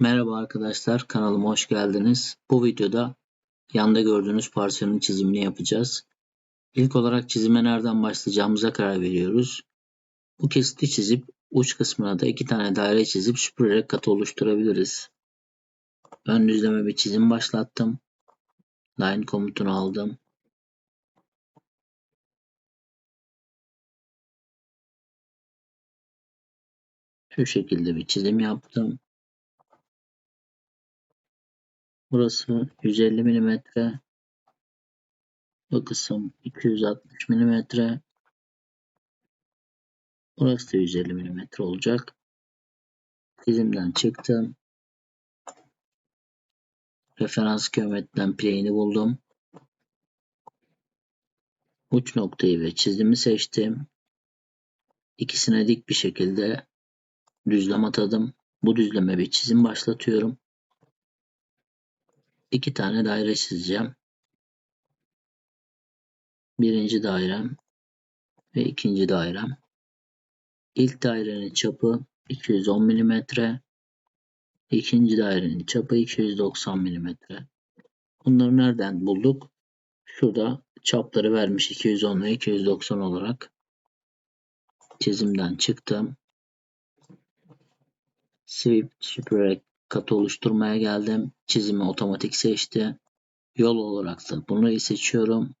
Merhaba arkadaşlar, kanalıma hoş geldiniz. Bu videoda yanda gördüğünüz parçanın çizimini yapacağız. İlk olarak çizime nereden başlayacağımıza karar veriyoruz. Bu kesiti çizip uç kısmına da iki tane daire çizip süpürerek katı oluşturabiliriz. Ön düzleme bir çizim başlattım. Line komutunu aldım. Şu şekilde bir çizim yaptım. Burası 150 mm. Bu kısım 260 mm. Burası da 150 mm olacak. Çizimden çıktım. Referans geometriden plane'i buldum. Uç noktayı ve çizimi seçtim. İkisine dik bir şekilde düzlem atadım. Bu düzleme bir çizim başlatıyorum. İki tane daire çizeceğim. Birinci dairem ve ikinci dairem. İlk dairenin çapı 210 mm. İkinci dairenin çapı 290 mm. Bunları nereden bulduk? Şurada çapları vermiş 210 ve 290 olarak. Çizimden çıktım. Sweep süpürerek katı oluşturmaya geldim. Çizimi otomatik seçti. Yol olarak da bunu seçiyorum.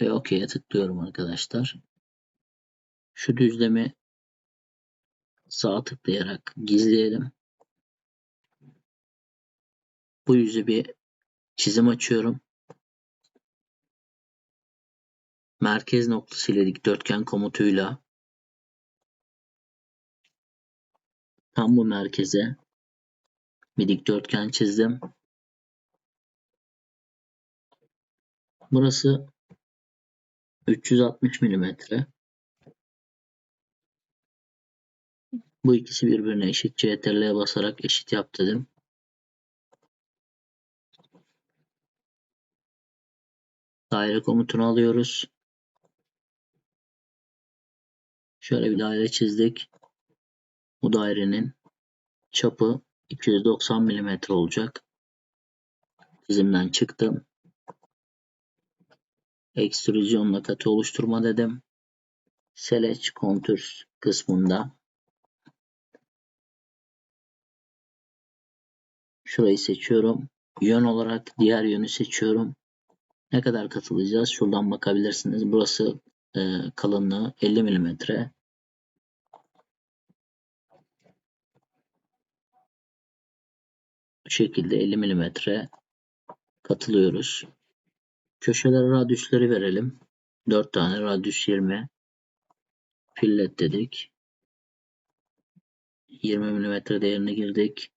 Ve OK'ye tıklıyorum arkadaşlar. Şu düzlemi sağ tıklayarak gizleyelim. Bu yüzü bir çizim açıyorum. Merkez noktası ile dikdörtgen komutuyla tam bu merkeze bir dikdörtgen çizdim. Burası 360 mm. Bu ikisi birbirine eşit. CTRL'ye basarak eşit yap dedim. Daire komutunu alıyoruz. Şöyle bir daire çizdik. Bu dairenin çapı 290 mm olacak. Çizimden çıktım. Ekstrüzyonla katı oluşturma dedim. Select Contours kısmında şurayı seçiyorum. Yön olarak diğer yönü seçiyorum. Ne kadar katılacağız? Şuradan bakabilirsiniz. Burası e, kalınlığı 50 mm. Şekilde 50 mm katılıyoruz. Köşelere radyüsleri verelim. 4 tane radyüs 20. Fillet dedik. 20 mm değerine girdik.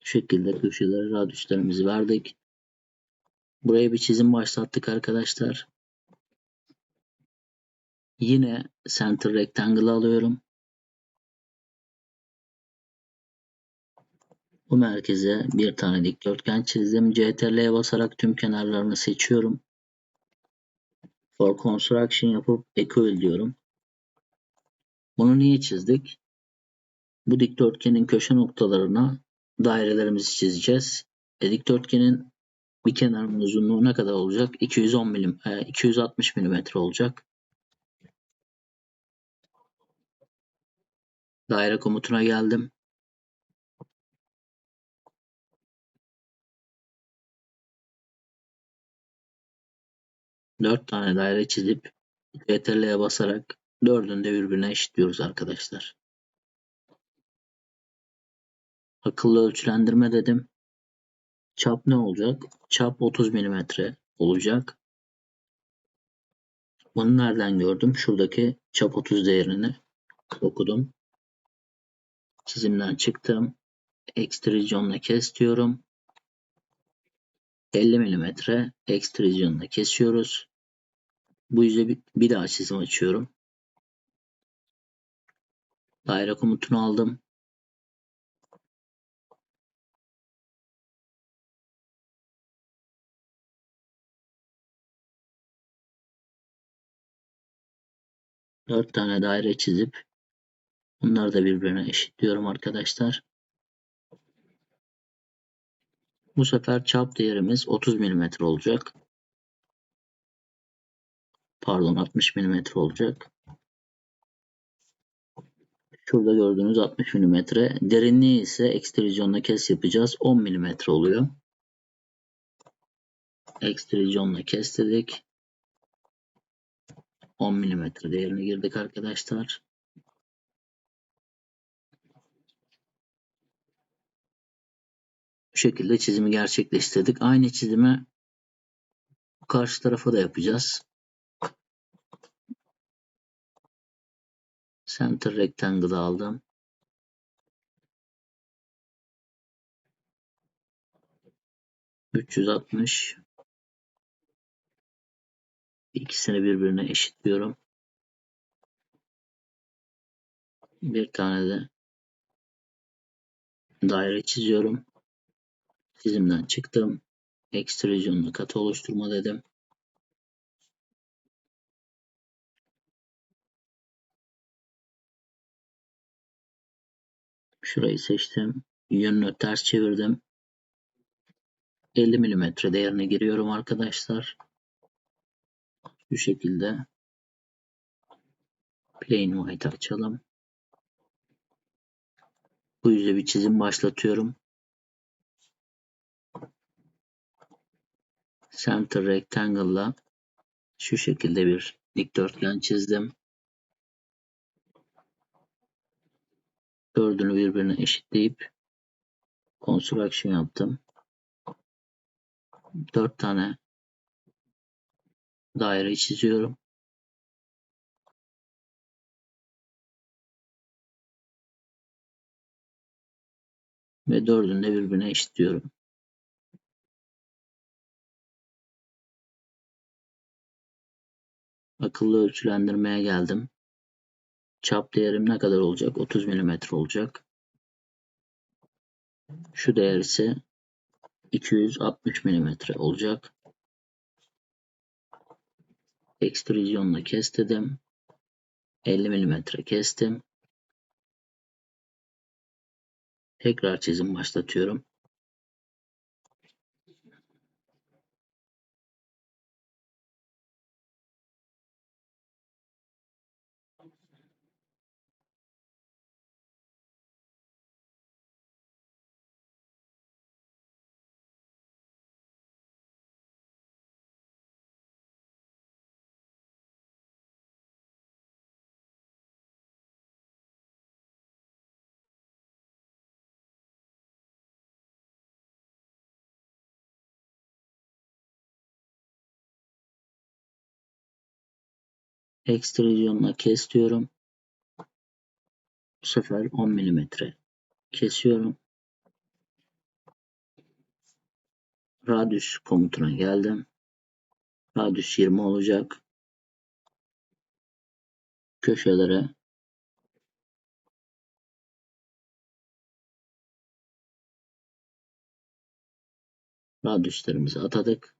Şekilde köşelere radyüslerimizi verdik. Buraya bir çizim başlattık arkadaşlar. Yine center rectangle alıyorum. Bu merkeze bir tane dikdörtgen çizdim. CTRL'ye basarak tüm kenarlarını seçiyorum. For Construction yapıp Equal diyorum. Bunu niye çizdik? Bu dikdörtgenin köşe noktalarına dairelerimizi çizeceğiz. E, dikdörtgenin bir kenarının uzunluğu ne kadar olacak? 210 milim, e, 260 milimetre olacak. Daire komutuna geldim. Dört tane daire çizip CTRL'ye basarak dördünü de birbirine eşitliyoruz arkadaşlar. Akıllı ölçülendirme dedim. Çap ne olacak? Çap 30 mm olacak. Bunu nereden gördüm? Şuradaki çap 30 değerini okudum. Çizimden çıktım. Ekstrüzyonla kes diyorum. 50 mm ekstrüzyonla kesiyoruz. Bu yüzden bir, bir daha çizim açıyorum. Daire komutunu aldım. 4 tane daire çizip bunları da birbirine eşitliyorum arkadaşlar. Bu sefer çap değerimiz 30 mm olacak. Pardon 60 mm olacak. Şurada gördüğünüz 60 mm. Derinliği ise ekstrüzyonla kes yapacağız. 10 mm oluyor. Ekstrüzyonla kes dedik. 10 mm değerini girdik arkadaşlar. Bu şekilde çizimi gerçekleştirdik. Aynı çizimi karşı tarafa da yapacağız. Center Rectangle aldım. Üç yüz altmış. İkisini birbirine eşitliyorum. Bir tane de daire çiziyorum. Çizimden çıktım. Ekstrüzyonlu katı oluşturma dedim. Şurayı seçtim. Yönünü ters çevirdim. 50 mm değerine giriyorum arkadaşlar. Bu şekilde plain white açalım. Bu yüze bir çizim başlatıyorum. Center Rectangle'la şu şekilde bir dikdörtgen çizdim. Dördünü birbirine eşitleyip construction yaptım. Dört tane daire çiziyorum. Ve dördünü de birbirine eşitliyorum. Akıllı ölçülendirmeye geldim. Çap değerim ne kadar olacak? 30 mm olacak. Şu değer ise 260 mm olacak. Ekstrüzyonla kes dedim. 50 mm kestim. Tekrar çizim başlatıyorum. Ekstrüzyonla kes diyorum. Bu sefer 10 mm kesiyorum. Radius komutuna geldim. Radius 20 olacak. Köşelere radiuslarımızı atadık.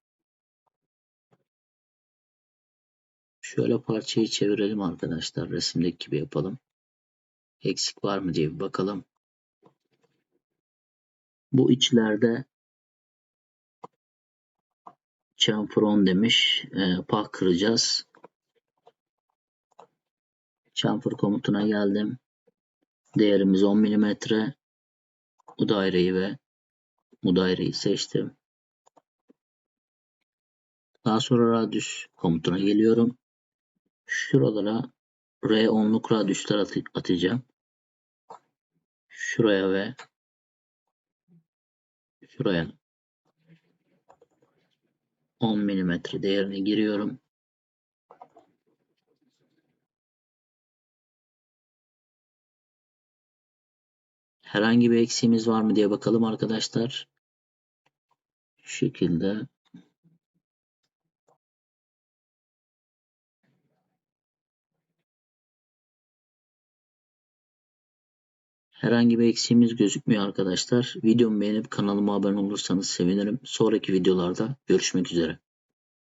Şöyle parçayı çevirelim arkadaşlar. Resimdeki gibi yapalım. Eksik var mı diye bir bakalım. Bu içlerde chamfer demiş. E, pah kıracağız. Chamfer komutuna geldim. Değerimiz 10 mm. Bu daireyi ve bu daireyi seçtim. Daha sonra radius komutuna geliyorum. Şuralara R10'luk radyüsler at atacağım. Şuraya ve şuraya 10 mm değerini giriyorum. Herhangi bir eksiğimiz var mı diye bakalım arkadaşlar. Şu şekilde Herhangi bir eksiğimiz gözükmüyor arkadaşlar. Videomu beğenip kanalıma abone olursanız sevinirim. Sonraki videolarda görüşmek üzere.